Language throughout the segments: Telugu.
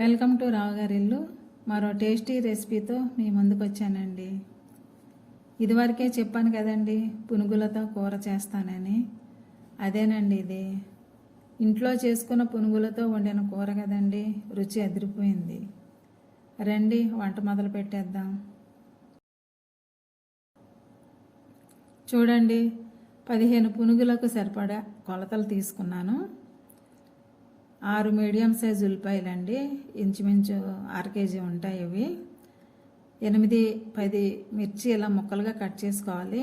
వెల్కమ్ టు రావు ఇల్లు. మరో టేస్టీ రెసిపీతో మీ ముందుకు వచ్చానండి. ఇదివరకే చెప్పాను కదండి పునుగులతో కూర చేస్తానని. అదేనండి ఇది. ఇంట్లో చేసుకున్న పునుగులతో వండిన కూర కదండి రుచి అదిరిపోయింది. రండి వంట మొదలు పెట్టేద్దాం. చూడండి పదిహేను పునుగులకు సరిపడా కొలతలు తీసుకున్నాను. ఆరు మీడియం సైజ్ ఉల్లిపాయలండి. ఇంచుమించు అర కేజీ ఉంటాయి ఇవి. ఎనిమిది పది మిర్చి ఇలా ముక్కలుగా కట్ చేసుకోవాలి.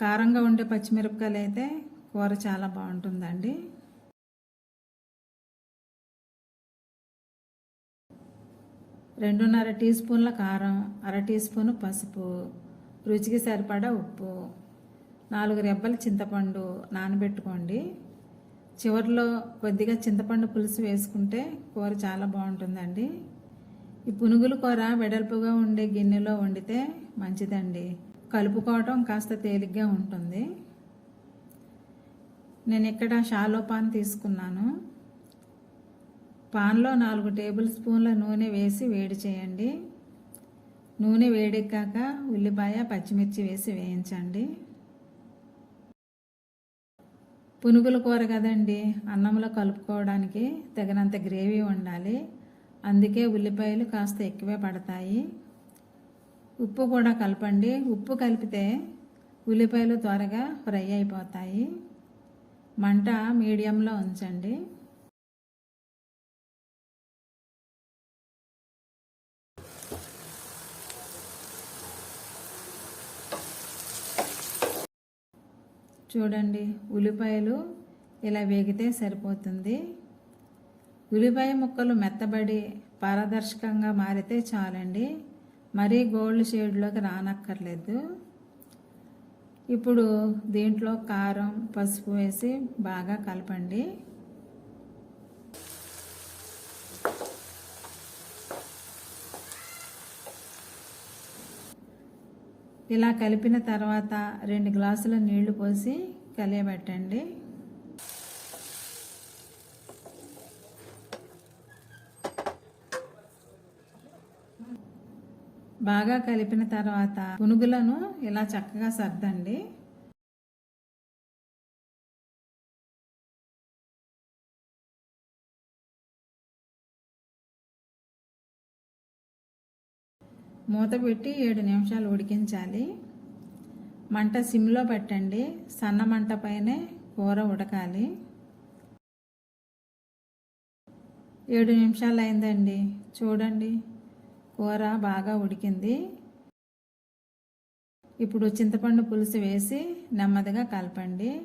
కారంగా ఉండే పచ్చిమిరపకాయలు అయితే కూర చాలా బాగుంటుందండి. రెండున్నర టీ స్పూన్ల కారం అర టీ స్పూన్ పసుపు రుచికి సరిపడా ఉప్పు నాలుగు రెబ్బల చింతపండు నానబెట్టుకోండి. చివరిలో కొద్దిగా చింతపండు పులుసు వేసుకుంటే కూర చాలా బాగుంటుందండి. ఈ పునుగుల కూర వెడల్పుగా ఉండే గిన్నెలో వండితే మంచిదండి. కలుపుకోవటం కాస్త తేలిగ్గా ఉంటుంది. నేను ఇక్కడ షాలో పాన్ తీసుకున్నాను. పాన్లో నాలుగు టేబుల్ స్పూన్ల నూనె వేసి వేడి చేయండి. నూనె వేడెక్కాక ఉల్లిపాయ పచ్చిమిర్చి వేసి వేయించండి. పునుగుల కూర కదండి. అన్నంలో కలుపుకోవడానికి తగినంత గ్రేవీ ఉండాలి. అందుకే ఉల్లిపాయలు కాస్త ఎక్కువే పడతాయి. ఉప్పు కూడా కలపండి. ఉప్పు కలిపితే ఉల్లిపాయలు త్వరగా ఫ్రై అయిపోతాయి. మంట మీడియంలో ఉంచండి. చూడండి ఉల్లిపాయలు ఇలా వేగితే సరిపోతుంది. ఉల్లిపాయ ముక్కలు మెత్తబడి పారదర్శకంగా మారితే చాలండి. మరీ గోల్డ్ షేడ్లోకి రానక్కర్లేదు. ఇప్పుడు దీంట్లో కారం పసుపు వేసి బాగా కలపండి. ఇలా కలిపిన తర్వాత రెండు గ్లాసుల నీళ్ళు పోసి కలియబెట్టండి. బాగా కలిపిన తర్వాత పునుగులను ఇలా చక్కగా సర్దండి. మూత పెట్టి ఏడు నిమిషాలు ఉడికించాలి. మంట సిమ్లో పెట్టండి. సన్న మంట పైనే కూర ఉడకాలి. ఏడు నిమిషాలు అయిందండి. చూడండి కూర బాగా ఉడికింది. ఇప్పుడు చింతపండు పులుసు వేసి నెమ్మదిగా కలపండి.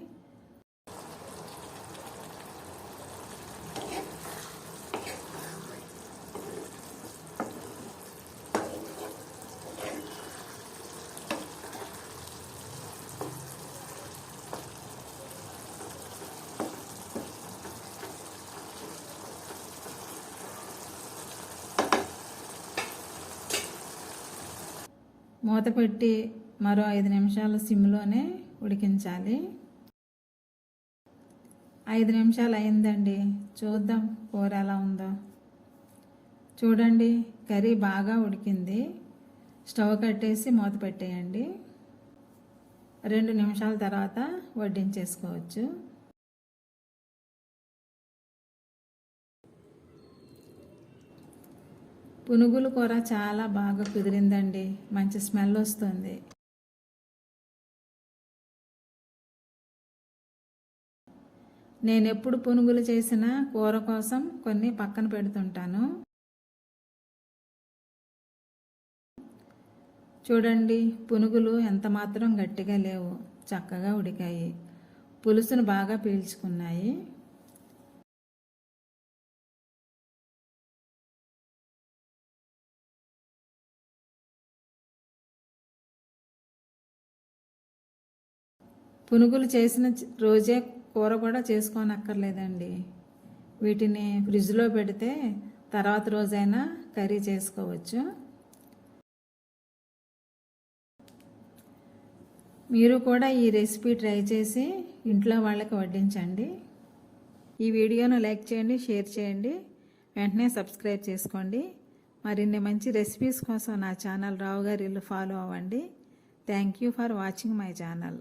మూత పెట్టి మరో ఐదు నిమిషాలు సిమ్లోనే ఉడికించాలి. ఐదు నిమిషాలు అయిందండి. చూద్దాం కూర ఎలా ఉందో. చూడండి కర్రీ బాగా ఉడికింది. స్టవ్ కట్టేసి మూత పెట్టేయండి. రెండు నిమిషాల తర్వాత వడ్డించేసుకోవచ్చు. పునుగులు కూర చాలా బాగా కుదిరిందండి. మంచి స్మెల్ వస్తుంది. నేను ఎప్పుడు పునుగులు చేసిన కూర కోసం కొన్ని పక్కన పెడుతుంటాను. చూడండి పునుగులు ఎంత మాత్రం గట్టిగా లేవు. చక్కగా ఉడికాయి. పులుసును బాగా పీల్చుకున్నాయి. పునుగులు చేసిన రోజే కూర కూడా చేసుకోనక్కర్లేదండి. వీటిని ఫ్రిడ్జ్లో పెడితే తర్వాత రోజైనా కర్రీ చేసుకోవచ్చు. మీరు కూడా ఈ రెసిపీ ట్రై చేసి ఇంట్లో వాళ్ళకి వడ్డించండి. ఈ వీడియోను లైక్ చేయండి షేర్ చేయండి. వెంటనే సబ్స్క్రైబ్ చేసుకోండి. మరిన్ని మంచి రెసిపీస్ కోసం నా ఛానల్ రావు గారి ఇల్లు ఫాలో అవ్వండి. Thank you for watching my channel.